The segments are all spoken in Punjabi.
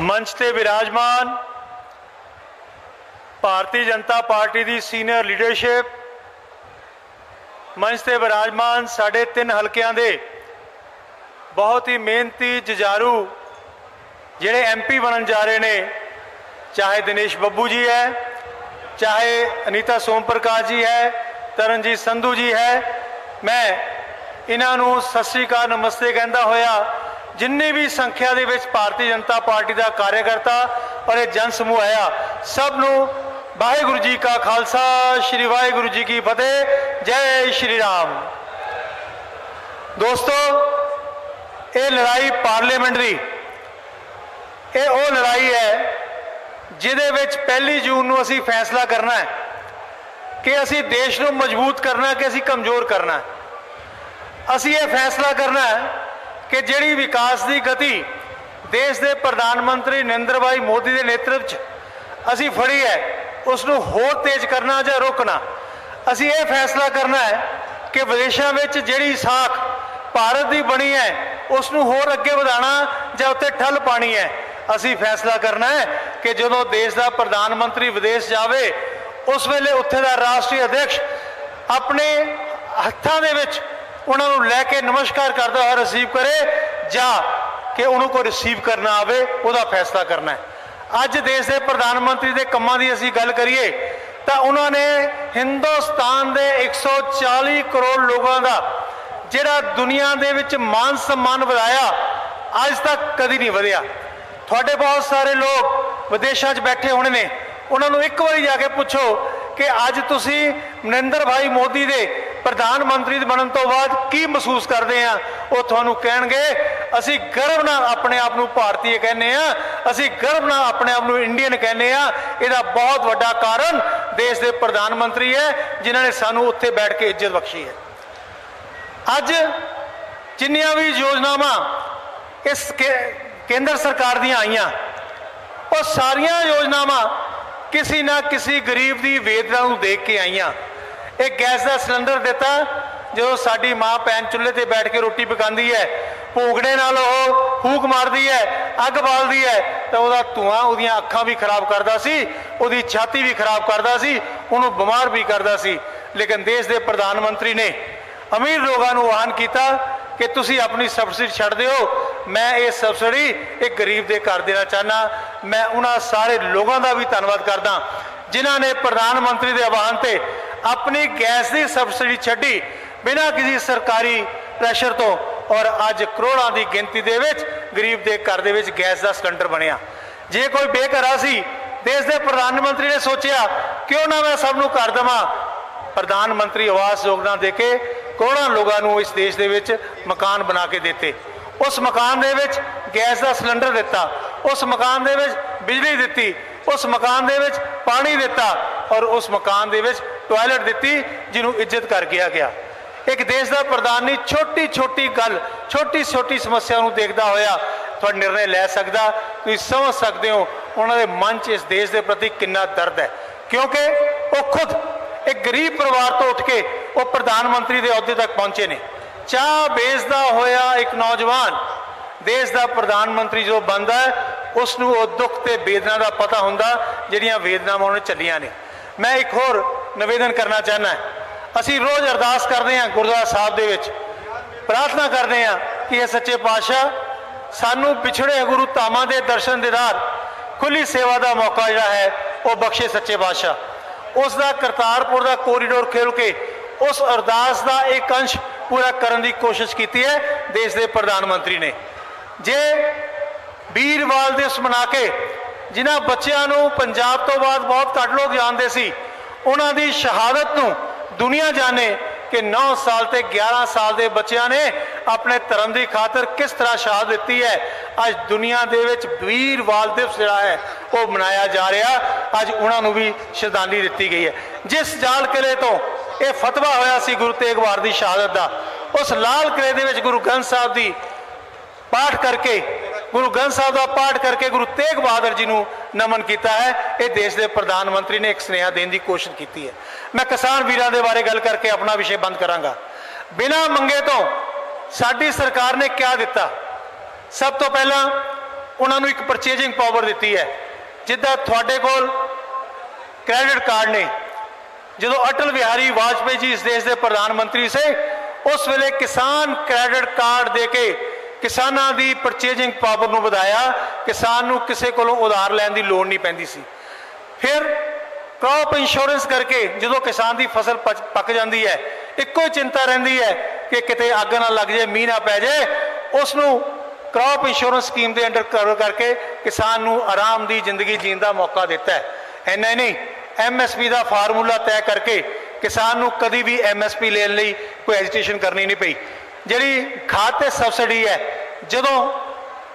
ਮੰਚ ਤੇ ਵਿਰਾਜਮਾਨ ਭਾਰਤੀ ਜਨਤਾ ਪਾਰਟੀ ਦੀ ਸੀਨੀਅਰ ਲੀਡਰਸ਼ਿਪ, ਮੰਚ ਤੇ ਵਿਰਾਜਮਾਨ ਸਾਡੇ ਤਿੰਨ ਹਲਕਿਆਂ ਦੇ ਬਹੁਤ ਹੀ ਮਿਹਨਤੀ ਜੁਝਾਰੂ ਜਿਹੜੇ ਐਮਪੀ ਬਣਨ ਜਾ ਰਹੇ ਨੇ, ਚਾਹੇ ਦਿਨੇਸ਼ ਬੱਬੂ ਜੀ ਹੈ, ਚਾਹੇ ਅਨੀਤਾ ਸੋਮ ਪ੍ਰਕਾਸ਼ ਜੀ ਹੈ, ਤਰਨਜੀਤ ਸੰਧੂ ਜੀ ਹੈ, ਮੈਂ ਇਹਨਾਂ ਨੂੰ ਸਤਿ ਸ੍ਰੀ ਅਕਾਲ, ਨਮਸਤੇ ਕਹਿੰਦਾ ਹੋਇਆ ਜਿੰਨੀ ਵੀ ਸੰਖਿਆ ਦੇ ਵਿੱਚ ਭਾਰਤੀ ਜਨਤਾ ਪਾਰਟੀ ਦਾ ਕਾਰਜਕਰਤਾ ਔਰ ਇਹ ਜਨ ਸਮੂਹ ਆਇਆ, ਸਭ ਨੂੰ ਵਾਹਿਗੁਰੂ ਜੀ ਕਾ ਖਾਲਸਾ, ਸ੍ਰੀ ਵਾਹਿਗੁਰੂ ਜੀ ਕੀ ਫਤਿਹ, ਜੈ ਸ਼੍ਰੀ ਰਾਮ। ਦੋਸਤੋ, ਇਹ ਲੜਾਈ ਪਾਰਲੀਮੈਂਟਰੀ, ਇਹ ਉਹ ਲੜਾਈ ਹੈ ਜਿਹਦੇ ਵਿੱਚ ਪਹਿਲੀ ਜੂਨ ਨੂੰ ਅਸੀਂ ਫੈਸਲਾ ਕਰਨਾ ਹੈ ਕਿ ਅਸੀਂ ਦੇਸ਼ ਨੂੰ ਮਜ਼ਬੂਤ ਕਰਨਾ ਕਿ ਅਸੀਂ ਕਮਜ਼ੋਰ ਕਰਨਾ ਅਸੀਂ ਇਹ ਫੈਸਲਾ ਕਰਨਾ ਹੈ ਕਿ ਜਿਹੜੀ ਵਿਕਾਸ ਦੀ ਗਤੀ ਦੇਸ਼ ਦੇ ਪ੍ਰਧਾਨ ਮੰਤਰੀ ਨਰਿੰਦਰ ਭਾਈ ਮੋਦੀ ਦੇ ਨੇਤਰਤਵ 'ਚ ਅਸੀਂ ਫੜੀ ਹੈ ਉਸ ਨੂੰ ਹੋਰ ਤੇਜ਼ ਕਰਨਾ ਜਾਂ ਰੋਕਣਾ, ਅਸੀਂ ਇਹ ਫੈਸਲਾ ਕਰਨਾ ਹੈ ਕਿ ਵਿਦੇਸ਼ਾਂ ਵਿੱਚ ਜਿਹੜੀ ਸਾਖ ਭਾਰਤ ਦੀ ਬਣੀ ਹੈ ਉਸ ਨੂੰ ਹੋਰ ਅੱਗੇ ਵਧਾਉਣਾ ਜਾਂ ਉੱਤੇ ਠੱਲ ਪਾਣੀ ਹੈ, ਅਸੀਂ ਫੈਸਲਾ ਕਰਨਾ ਹੈ ਕਿ ਜਦੋਂ ਦੇਸ਼ ਦਾ ਪ੍ਰਧਾਨ ਮੰਤਰੀ ਵਿਦੇਸ਼ ਜਾਵੇ, ਉਸ ਵੇਲੇ ਉੱਥੇ ਦਾ ਰਾਸ਼ਟਰੀ ਅਧਿਕਸ਼ ਆਪਣੇ ਹੱਥਾਂ ਦੇ ਵਿੱਚ ਉਹਨਾਂ ਨੂੰ ਲੈ ਕੇ ਨਮਸਕਾਰ ਕਰਦਾ ਹੋਇਆ ਰਿਸੀਵ ਕਰੇ ਜਾਂ ਕਿ ਉਹਨੂੰ ਕੋਈ ਰਿਸੀਵ ਕਰਨਾ ਆਵੇ, ਉਹਦਾ ਫੈਸਲਾ ਕਰਨਾ ਹੈ। ਅੱਜ ਦੇਸ਼ ਦੇ ਪ੍ਰਧਾਨ ਮੰਤਰੀ ਦੇ ਕੰਮਾਂ ਦੀ ਅਸੀਂ ਗੱਲ ਕਰੀਏ, ਤਾਂ ਉਹਨਾਂ ਨੇ ਹਿੰਦੁਸਤਾਨ ਦੇ 140 ਕਰੋੜ ਲੋਕਾਂ ਦਾ ਜਿਹੜਾ ਦੁਨੀਆ ਦੇ ਵਿੱਚ ਮਾਨ ਸਨਮਾਨ ਵਧਾਇਆ, ਅੱਜ ਤੱਕ ਕਦੀ ਨਹੀਂ ਵਧਿਆ। ਤੁਹਾਡੇ ਬਹੁਤ ਸਾਰੇ ਲੋਕ ਵਿਦੇਸ਼ਾਂ 'ਚ ਬੈਠੇ ਹੋਣੇ ਨੇ, ਉਹਨਾਂ ਨੂੰ ਇੱਕ ਵਾਰੀ ਜਾ ਕੇ ਪੁੱਛੋ ਕਿ ਅੱਜ ਤੁਸੀਂ ਨਰਿੰਦਰ ਭਾਈ ਮੋਦੀ ਦੇ ਪ੍ਰਧਾਨ ਮੰਤਰੀ ਬਣਨ ਤੋਂ ਬਾਅਦ ਕੀ ਮਹਿਸੂਸ ਕਰਦੇ ਆ? ਉਹ ਤੁਹਾਨੂੰ ਕਹਿਣਗੇ, ਅਸੀਂ ਗਰਵ ਨਾਲ ਆਪਣੇ ਆਪ ਨੂੰ ਭਾਰਤੀ ਕਹਿੰਦੇ ਆ, ਅਸੀਂ ਗਰਵ ਨਾਲ ਆਪਣੇ ਆਪ ਨੂੰ ਇੰਡੀਅਨ ਕਹਿੰਦੇ ਆ। ਇਹਦਾ ਬਹੁਤ ਵੱਡਾ ਕਾਰਨ ਦੇਸ਼ ਦੇ ਪ੍ਰਧਾਨ ਮੰਤਰੀ ਹੈ, ਜਿਨ੍ਹਾਂ ਨੇ ਸਾਨੂੰ ਉੱਥੇ ਬੈਠ ਕੇ ਇੱਜ਼ਤ ਬਖਸ਼ੀ ਹੈ। ਅੱਜ ਜਿੰਨੀਆਂ ਵੀ ਯੋਜਨਾਵਾਂ ਇਸ ਕੇਂਦਰ ਸਰਕਾਰ ਦੀਆਂ ਆਈਆਂ, ਉਹ ਸਾਰੀਆਂ ਯੋਜਨਾਵਾਂ ਕਿਸੇ ਨਾ ਕਿਸੇ ਗਰੀਬ ਦੀ ਵੇਦਨਾ ਨੂੰ ਦੇਖ ਕੇ ਆਈਆਂ। ਇਹ ਗੈਸ ਦਾ ਸਿਲੰਡਰ ਦਿੱਤਾ, ਜਦੋਂ ਸਾਡੀ ਮਾਂ ਪੈਨ ਚੁੱਲ੍ਹੇ ਤੇ ਬੈਠ ਕੇ ਰੋਟੀ ਪਕਾਉਂਦੀ ਹੈ। ਭੂਗੜੇ ਨਾਲ ਉਹ ਫੂਕ ਮਾਰਦੀ ਹੈ, ਅੱਗ ਬਾਲਦੀ ਹੈ, ਤਾਂ ਉਹਦਾ ਧੂਆਂ ਉਹਦੀਆਂ ਅੱਖਾਂ ਵੀ ਖਰਾਬ ਕਰਦਾ ਸੀ, ਉਹਦੀ ਛਾਤੀ ਵੀ ਖਰਾਬ ਕਰਦਾ ਸੀ, ਉਹਨੂੰ ਬਿਮਾਰ ਵੀ ਕਰਦਾ ਸੀ। ਲੇਕਿਨ ਦੇਸ਼ ਦੇ ਪ੍ਰਧਾਨ ਮੰਤਰੀ ਨੇ ਅਮੀਰ ਲੋਕਾਂ ਨੂੰ ਆਹਨ ਕੀਤਾ ਕਿ ਤੁਸੀਂ ਆਪਣੀ ਸਬਸਿਡੀ ਛੱਡ ਦਿਓ। ਮੈਂ ਇਹ ਸਬਸਿਡੀ ਇੱਕ ਗਰੀਬ ਦੇ ਘਰ ਦੇਣਾ ਚਾਹਨਾ ਮੈਂ ਉਹਨਾਂ ਸਾਰੇ ਲੋਕਾਂ ਦਾ ਵੀ ਧੰਨਵਾਦ ਕਰਦਾ, ਜਿਨ੍ਹਾਂ ਨੇ ਪ੍ਰਧਾਨ ਮੰਤਰੀ ਦੇ ਆਹਵਾਨ ਤੇ ਆਪਣੀ ਗੈਸ ਦੀ ਸਬਸਿਡੀ ਛੱਡੀ ਬਿਨਾਂ ਕਿਸੇ ਸਰਕਾਰੀ ਪ੍ਰੈਸ਼ਰ ਤੋਂ ਔਰ ਅੱਜ ਕਰੋੜਾਂ ਦੀ ਗਿਣਤੀ ਦੇ ਵਿੱਚ ਗਰੀਬ ਦੇ ਘਰ ਦੇ ਵਿੱਚ ਗੈਸ ਦਾ ਸਿਲੰਡਰ ਬਣਿਆ। ਜੇ ਕੋਈ ਬੇਘਰਾ ਸੀ, ਦੇਸ਼ ਦੇ ਪ੍ਰਧਾਨ ਮੰਤਰੀ ਨੇ ਸੋਚਿਆ ਕਿਉਂ ਨਾ ਮੈਂ ਸਭ ਨੂੰ ਕਰ ਦੇਵਾਂ। ਪ੍ਰਧਾਨ ਮੰਤਰੀ ਆਵਾਸ ਯੋਜਨਾ ਦੇ ਕੇ ਕਰੋੜਾਂ ਲੋਕਾਂ ਨੂੰ ਇਸ ਦੇਸ਼ ਦੇ ਵਿੱਚ ਮਕਾਨ ਬਣਾ ਕੇ ਦਿੱਤੇ। ਉਸ ਮਕਾਨ ਦੇ ਵਿੱਚ ਗੈਸ ਦਾ ਸਿਲੰਡਰ ਦਿੱਤਾ। ਉਸ ਮਕਾਨ ਦੇ ਵਿੱਚ ਬਿਜਲੀ ਦਿੱਤੀ। ਉਸ ਮਕਾਨ ਦੇ ਵਿੱਚ ਪਾਣੀ ਦਿੱਤਾ। ਔਰ ਉਸ ਮਕਾਨ ਦੇ ਵਿੱਚ ਟਾਇਲਟ ਦਿੱਤੀ, ਜਿਹਨੂੰ ਇੱਜ਼ਤ ਕਰ ਗਿਆ ਗਿਆ। ਇੱਕ ਦੇਸ਼ ਦਾ ਪ੍ਰਧਾਨ ਨਹੀਂ ਛੋਟੀ ਛੋਟੀ ਗੱਲ ਛੋਟੀ ਛੋਟੀ ਸਮੱਸਿਆ ਨੂੰ ਦੇਖਦਾ ਹੋਇਆ ਤੁਹਾਡਾ ਨਿਰਣੇ ਲੈ ਸਕਦਾ। ਤੁਸੀਂ ਸਮਝ ਸਕਦੇ ਹੋ, ਉਹਨਾਂ ਦੇ ਮਨ 'ਚ ਇਸ ਦੇਸ਼ ਦੇ ਪ੍ਰਤੀ ਕਿੰਨਾ ਦਰਦ ਹੈ। ਕਿਉਂਕਿ ਉਹ ਖੁਦ ਇੱਕ ਗਰੀਬ ਪਰਿਵਾਰ ਤੋਂ ਉੱਠ ਕੇ ਉਹ ਪ੍ਰਧਾਨ ਮੰਤਰੀ ਦੇ ਅਹੁਦੇ ਤੱਕ ਪਹੁੰਚੇ ਨੇ। ਚਾਹ ਵੇਚਦਾ ਹੋਇਆ ਇੱਕ ਨੌਜਵਾਨ ਦੇਸ਼ ਦਾ ਪ੍ਰਧਾਨ ਮੰਤਰੀ ਜੋ ਬਣਦਾ ਉਸ ਨੂੰ ਉਹ ਦੁੱਖ ਤੇ ਵੇਦਨਾ ਦਾ ਪਤਾ ਹੁੰਦਾ, ਜਿਹੜੀਆਂ ਵੇਦਨਾਵਾਂ ਉਹਨੇ ਚੱਲੀਆਂ ਨੇ। ਮੈਂ ਇੱਕ ਹੋਰ ਨਿਵੇਦਨ ਕਰਨਾ ਚਾਹੁੰਦਾ ਅਸੀਂ ਰੋਜ਼ ਅਰਦਾਸ ਕਰਦੇ ਹਾਂ ਗੁਰਦੁਆਰਾ ਸਾਹਿਬ ਦੇ ਵਿੱਚ। ਪ੍ਰਾਰਥਨਾ ਕਰਦੇ ਹਾਂ ਕਿ ਇਹ ਸੱਚੇ ਪਾਤਸ਼ਾਹ ਸਾਨੂੰ ਪਿਛੜੇ ਗੁਰੂ ਧਾਮਾਂ ਦੇ ਦਰਸ਼ਨ ਦੀਦਾਰ ਖੁੱਲੀ ਸੇਵਾ ਦਾ ਮੌਕਾ ਜਿਹੜਾ ਹੈ, ਉਹ ਬਖਸ਼ੇ ਸੱਚੇ ਪਾਤਸ਼ਾਹ। ਉਸ ਦਾ ਕਰਤਾਰਪੁਰ ਦਾ ਕੋਰੀਡੋਰ ਖੇਲ ਕੇ ਉਸ ਅਰਦਾਸ ਦਾ ਇੱਕ ਅੰਸ਼ ਪੂਰਾ ਕਰਨ ਦੀ ਕੋਸ਼ਿਸ਼ ਕੀਤੀ ਹੈ, ਦੇਸ਼ ਦੇ ਪ੍ਰਧਾਨ ਮੰਤਰੀ ਨੇ। ਜੇ ਵੀਰਵਾਲ ਦਿਵਸ ਮਨਾ ਕੇ ਜਿਨ੍ਹਾਂ ਬੱਚਿਆਂ ਨੂੰ ਪੰਜਾਬ ਤੋਂ ਬਾਅਦ ਬਹੁਤ ਘੱਟ ਲੋਕ ਜਾਣਦੇ ਸੀ ਉਹਨਾਂ ਦੀ ਸ਼ਹਾਦਤ ਨੂੰ ਦੁਨੀਆ ਜਾਣੇ ਕਿ 9 ਸਾਲ ਤੇ 11 ਸਾਲ ਦੇ ਬੱਚਿਆਂ ਨੇ ਆਪਣੇ ਧਰਮ ਦੀ ਖਾਤਰ ਕਿਸ ਤਰ੍ਹਾਂ ਸ਼ਹਾਦਤ ਦਿੱਤੀ ਹੈ। ਅੱਜ ਦੁਨੀਆ ਦੇ ਵਿੱਚ ਵੀਰਵਾਲ ਦਿਵਸ ਜਿਹੜਾ ਹੈ, ਉਹ ਮਨਾਇਆ ਜਾ ਰਿਹਾ। ਅੱਜ ਉਹਨਾਂ ਨੂੰ ਵੀ ਸ਼ਰਧਾਂਜਲੀ ਦਿੱਤੀ ਗਈ ਹੈ। ਜਿਸ ਜਾਲ ਕਿਲੇ ਤੋਂ ਇਹ ਫਤਵਾ ਹੋਇਆ ਸੀ ਗੁਰੂ ਤੇਗ ਬਹਾਦਰ ਦੀ ਸ਼ਹਾਦਤ ਦਾ, ਉਸ ਲਾਲ ਕਿਲੇ ਦੇ ਵਿੱਚ ਗੁਰੂ ਗ੍ਰੰਥ ਸਾਹਿਬ ਦੀ ਪਾਠ ਕਰਕੇ ਗੁਰੂ ਗ੍ਰੰਥ ਸਾਹਿਬ ਦਾ ਪਾਠ ਕਰਕੇ ਗੁਰੂ ਤੇਗ ਬਹਾਦਰ ਜੀ ਨੂੰ ਨਮਨ ਕੀਤਾ ਹੈ। ਇਹ ਦੇਸ਼ ਦੇ ਪ੍ਰਧਾਨ ਮੰਤਰੀ ਨੇ ਇੱਕ ਸੁਨੇਹਾ ਦੇਣ ਦੀ ਕੋਸ਼ਿਸ਼ ਕੀਤੀ ਹੈ। ਮੈਂ ਕਿਸਾਨ ਵੀਰਾਂ ਦੇ ਬਾਰੇ ਗੱਲ ਕਰਕੇ ਆਪਣਾ ਵਿਸ਼ੇ ਬੰਦ ਕਰਾਂਗਾ। ਬਿਨਾਂ ਮੰਗੇ ਤੋਂ ਸਾਡੀ ਸਰਕਾਰ ਨੇ ਕਿਆ ਦਿੱਤਾ? ਸਭ ਤੋਂ ਪਹਿਲਾਂ ਉਹਨਾਂ ਨੂੰ ਇੱਕ ਪਰਚੇਜਿੰਗ ਪਾਵਰ ਦਿੱਤੀ ਹੈ। ਜਿੱਦਾਂ ਤੁਹਾਡੇ ਕੋਲ ਕ੍ਰੈਡਿਟ ਕਾਰਡ ਨੇ। ਜਦੋਂ ਅਟਲ ਬਿਹਾਰੀ ਵਾਜਪੇਈ ਜੀ ਇਸ ਦੇਸ਼ ਦੇ ਪ੍ਰਧਾਨ ਮੰਤਰੀ ਸੀ, ਉਸ ਵੇਲੇ ਕਿਸਾਨ ਕ੍ਰੈਡਿਟ ਕਾਰਡ ਦੇ ਕੇ ਕਿਸਾਨਾਂ ਦੀ ਪਰਚੇਜਿੰਗ ਪਾਵਰ ਨੂੰ ਵਧਾਇਆ, ਕਿਸਾਨ ਨੂੰ ਕਿਸੇ ਕੋਲੋਂ ਉਧਾਰ ਲੈਣ ਦੀ ਲੋੜ ਨਹੀਂ ਪੈਂਦੀ ਸੀ। ਫਿਰ ਕ੍ਰੌਪ ਇੰਸ਼ੋਰੈਂਸ ਕਰਕੇ ਜਦੋਂ ਕਿਸਾਨ ਦੀ ਫਸਲ ਪਚ- ਪੱਕ ਜਾਂਦੀ ਹੈ, ਇੱਕੋ ਹੀ ਚਿੰਤਾ ਰਹਿੰਦੀ ਹੈ ਕਿ ਕਿਤੇ ਅੱਗ ਨਾ ਲੱਗ ਜਾਏ, ਮੀਂਹ ਨਾ ਪੈ ਜਾਏ ਉਸ ਨੂੰ ਕ੍ਰੌਪ ਇੰਸ਼ੋਰੈਂਸ ਸਕੀਮ ਦੇ ਅੰਡਰ ਕਵਰ ਕਰਕੇ ਕਿਸਾਨ ਨੂੰ ਆਰਾਮ ਦੀ ਜ਼ਿੰਦਗੀ ਜੀਣ ਦਾ ਮੌਕਾ ਦਿੱਤਾ ਹੈ। ਐਨਾ ਹੀ ਨਹੀਂ ਐਮਐਸਪੀ ਦਾ ਫਾਰਮੂਲਾ ਤੈਅ ਕਰਕੇ ਕਿਸਾਨ ਨੂੰ ਕਦੀ ਵੀ ਐਮਐਸਪੀ ਲੈਣ ਲਈ ਕੋਈ ਐਜੀਟੇਸ਼ਨ ਕਰਨੀ ਨਹੀਂ ਪਈ। ਜਿਹੜੀ ਖਾਦ ਤੇ ਸਬਸਿਡੀ ਹੈ, ਜਦੋਂ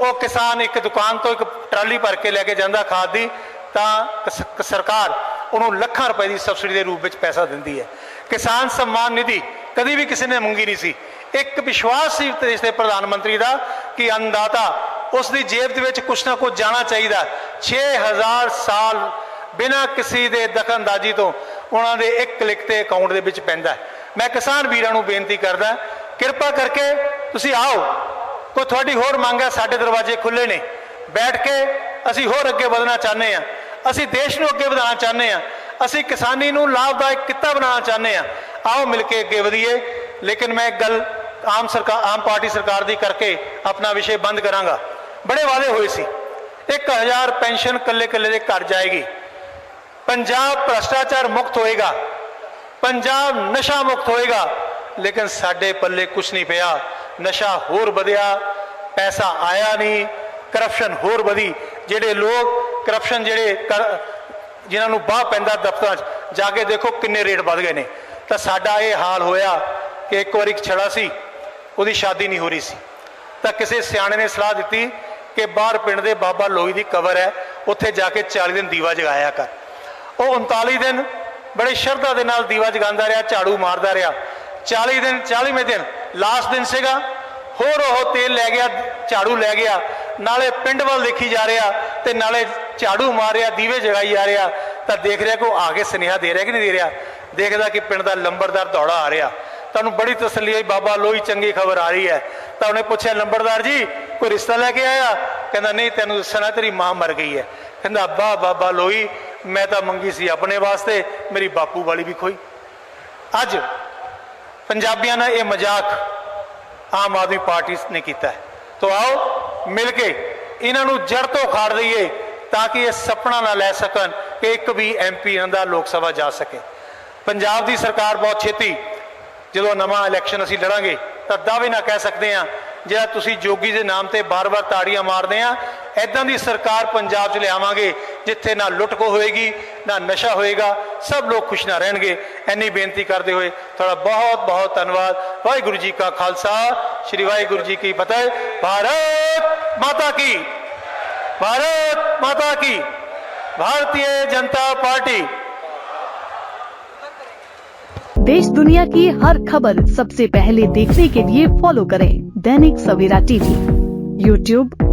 ਉਹ ਕਿਸਾਨ ਇੱਕ ਦੁਕਾਨ ਤੋਂ ਇੱਕ ਟਰਾਲੀ ਭਰ ਕੇ ਲੈ ਕੇ ਜਾਂਦਾ ਖਾਦ ਦੀ, ਤਾਂ ਸਰਕਾਰ ਉਹਨੂੰ ਲੱਖਾਂ ਰੁਪਏ ਦੀ ਸਬਸਿਡੀ ਦੇ ਰੂਪ ਵਿੱਚ ਪੈਸਾ ਦਿੰਦੀ ਹੈ। ਕਿਸਾਨ ਸਨਮਾਨ ਨਿਧੀ ਕਦੀ ਵੀ ਕਿਸੇ ਨੇ ਮੰਗੀ ਨਹੀਂ ਸੀ। ਇੱਕ ਵਿਸ਼ਵਾਸ ਸੀ ਦੇਸ਼ ਦੇ ਪ੍ਰਧਾਨ ਮੰਤਰੀ ਦਾ ਕਿ ਅੰਦਾਤਾ ਉਸ ਦੀ ਜੇਬ ਦੇ ਵਿੱਚ ਕੁਛ ਨਾ ਕੁਛ ਜਾਣਾ ਚਾਹੀਦਾ। 6000 ਸਾਲ ਬਿਨਾਂ ਕਿਸੇ ਦੇ ਦਖਲਅੰਦਾਜ਼ੀ ਤੋਂ ਉਹਨਾਂ ਦੇ ਇੱਕ ਕਲਿੱਕ ਤੇ ਅਕਾਊਂਟ ਦੇ ਵਿੱਚ ਪੈਂਦਾ ਮੈਂ ਕਿਸਾਨ ਵੀਰਾਂ ਨੂੰ ਬੇਨਤੀ ਕਰਦਾ ਕਿਰਪਾ ਕਰਕੇ ਤੁਸੀਂ ਆਓ। ਕੋਈ ਤੁਹਾਡੀ ਹੋਰ ਮੰਗ ਹੈ, ਸਾਡੇ ਦਰਵਾਜ਼ੇ ਖੁੱਲੇ ਨੇ। ਬੈਠ ਕੇ ਅਸੀਂ ਹੋਰ ਅੱਗੇ ਵਧਣਾ ਚਾਹੁੰਦੇ ਹਾਂ। ਅਸੀਂ ਦੇਸ਼ ਨੂੰ ਅੱਗੇ ਵਧਾਉਣਾ ਚਾਹੁੰਦੇ ਹਾਂ। ਅਸੀਂ ਕਿਸਾਨੀ ਨੂੰ ਲਾਭਦਾਇਕ ਕਿੱਤਾ ਬਣਾਉਣਾ ਚਾਹੁੰਦੇ ਹਾਂ। ਆਓ ਮਿਲ ਕੇ ਅੱਗੇ ਵਧੀਏ। ਲੇਕਿਨ ਮੈਂ ਇੱਕ ਗੱਲ ਆਮ ਸਰਕਾਰ ਆਮ ਪਾਰਟੀ ਸਰਕਾਰ ਦੀ ਕਰਕੇ ਆਪਣਾ ਵਿਸ਼ੇ ਬੰਦ ਕਰਾਂਗਾ। ਬੜੇ ਵਾਅਦੇ ਹੋਏ ਸੀ। 1000 ਪੈਨਸ਼ਨ ਕੱਲੇ ਕੱਲੇ ਦੇ ਘਰ ਜਾਏਗੀ। ਪੰਜਾਬ ਭ੍ਰਸ਼ਟਾਚਾਰ ਮੁਕਤ ਹੋਏਗਾ। ਪੰਜਾਬ ਨਸ਼ਾ ਮੁਕਤ ਹੋਏਗਾ। ਲੇਕਿਨ ਸਾਡੇ ਪੱਲੇ ਕੁਝ ਨਹੀਂ ਪਿਆ। ਨਸ਼ਾ ਹੋਰ ਵਧਿਆ, ਪੈਸਾ ਆਇਆ ਨਹੀਂ ਕਰਪਸ਼ਨ ਹੋਰ ਵਧੀ। ਜਿਹੜੇ ਲੋਕ ਕਰਪਸ਼ਨ ਜਿਹੜੇ ਕਰ- ਜਿਨ੍ਹਾਂ ਨੂੰ ਬਾਹ ਪੈਂਦਾ ਦਫ਼ਤਰਾਂ 'ਚ, ਜਾ ਕੇ ਦੇਖੋ ਕਿੰਨੇ ਰੇਟ ਵੱਧ ਗਏ ਨੇ। ਤਾਂ ਸਾਡਾ ਇਹ ਹਾਲ ਹੋਇਆ ਕਿ ਇੱਕ ਵਾਰੀ ਇੱਕ ਛੜਾ ਸੀ, ਉਹਦੀ ਸ਼ਾਦੀ ਨਹੀਂ ਹੋ ਰਹੀ ਸੀ। ਤਾਂ ਕਿਸੇ ਸਿਆਣੇ ਨੇ ਸਲਾਹ ਦਿੱਤੀ ਕਿ ਬਾਹਰ ਪਿੰਡ ਦੇ ਬਾਬਾ ਲੋਈ ਦੀ ਕਬਰ ਹੈ, ਉੱਥੇ ਜਾ ਕੇ 40 ਦਿਨ ਦੀਵਾ ਜਗਾਇਆ ਕਰ। ਉਹ 39 ਦਿਨ ਬੜੇ ਸ਼ਰਧਾ ਦੇ ਨਾਲ ਦੀਵਾ ਜਗਾਉਂਦਾ ਰਿਹਾ, ਝਾੜੂ ਮਾਰਦਾ ਰਿਹਾ। 40 ਦਿਨ 40ਵੇਂ ਦਿਨ ਲਾਸਟ ਦਿਨ ਸੀਗਾ। ਹੋਰ ਉਹ ਤੇਲ ਲੈ ਗਿਆ, ਝਾੜੂ ਲੈ ਗਿਆ। ਨਾਲੇ ਪਿੰਡ ਵੱਲ ਦੇਖੀ ਜਾ ਰਿਹਾ ਤੇ ਨਾਲੇ ਝਾੜੂ ਮਾਰ ਰਿਹਾ, ਦੀਵੇ ਜਗਾਈ ਜਾ ਰਿਹਾ। ਤਾਂ ਦੇਖ ਰਿਹਾ ਕਿ ਆ ਕੇ ਸੁਨੇਹਾ ਦੇ ਰਿਹਾ ਕਿ ਨਹੀਂ ਦੇ ਰਿਹਾ? ਦੇਖਦਾ ਕਿ ਪਿੰਡ ਦਾ ਲੰਬਰਦਾਰ ਦੌੜਾ ਆ ਰਿਹਾ। ਤੁਹਾਨੂੰ ਬੜੀ ਤਸੱਲੀ ਆਈ ਬਾਬਾ ਲੋਹੀ ਚੰਗੀ ਖਬਰ ਆ ਰਹੀ ਹੈ। ਤਾਂ ਉਹਨੇ ਪੁੱਛਿਆ ਲੰਬਰਦਾਰ ਜੀ, ਕੋਈ ਰਿਸ਼ਤਾ ਲੈ ਕੇ ਆਇਆ? ਕਹਿੰਦਾ, ਨਹੀਂ, ਤੈਨੂੰ ਦੱਸਣਾ ਤੇਰੀ ਮਾਂ ਮਰ ਗਈ ਹੈ। ਕਹਿੰਦਾ, ਅੱਬਾ, ਬਾਬਾ ਲੋਹੀ, ਮੈਂ ਤਾਂ ਮੰਗੀ ਸੀ ਆਪਣੇ ਵਾਸਤੇ, ਮੇਰੀ ਬਾਪੂ ਵਾਲੀ ਵੀ ਖੋਈ। ਅੱਜ ਪੰਜਾਬੀਆਂ ਨਾਲ ਇਹ ਮਜ਼ਾਕ ਆਮ ਆਦਮੀ ਪਾਰਟੀ ਨੇ ਕੀਤਾ ਹੈ। ਤੋ ਆਓ ਮਿਲ ਕੇ ਇਹਨਾਂ ਨੂੰ ਜੜ ਤੋਂ ਖਾੜ ਦਈਏ ਤਾਂ ਕਿ ਇਹ ਸੁਪਨਾ ਨਾ ਲੈ ਸਕਣ ਕਿ ਇੱਕ ਵੀ ਐਮਪੀ ਇਹਨਾਂ ਦਾ ਲੋਕ ਸਭਾ ਜਾ ਸਕੇ। ਪੰਜਾਬ ਦੀ ਸਰਕਾਰ ਬਹੁਤ ਛੇਤੀ ਜਦੋਂ ਨਵਾਂ ਇਲੈਕਸ਼ਨ ਅਸੀਂ ਲੜਾਂਗੇ ਤਾਂ ਦਾਅਵੇ ਨਾਲ ਕਹਿ ਸਕਦੇ ਹਾਂ, ਜਿਹੜਾ ਤੁਸੀਂ ਜੋਗੀ ਦੇ ਨਾਮ ਤੇ ਬਾਰ-ਬਾਰ ਤਾੜੀਆਂ ਮਾਰਦੇ ਆ ਐਦਾਂ ਦੀ ਸਰਕਾਰ ਪੰਜਾਬ 'ਚ ਲਿਆਵਾਂਗੇ ਜਿੱਥੇ ਨਾ ਲੁੱਟਖੋ ਹੋਏਗੀ ਨਾ ਨਸ਼ਾ ਹੋਏਗਾ ਸਭ ਲੋਕ ਖੁਸ਼ ਨਾ ਰਹਿਣਗੇ ਐਨੀ ਬੇਨਤੀ ਕਰਦੇ ਹੋਏ ਤੁਹਾਡਾ ਬਹੁਤ ਬਹੁਤ ਧੰਨਵਾਦ ਵਾਹਿਗੁਰੂ ਜੀ ਕਾ ਖਾਲਸਾ ਸ੍ਰੀ ਵਾਹਿਗੁਰੂ ਜੀ ਕੀ ਫਤਿਹ ਭਾਰਤ ਮਾਤਾ ਕੀ ਭਾਰਤ ਮਾਤਾ ਕੀ भारतीय जनता पार्टी देश दुनिया की हर खबर सबसे पहले देखने के लिए फॉलो करें दैनिक सवेरा टीवी यूट्यूब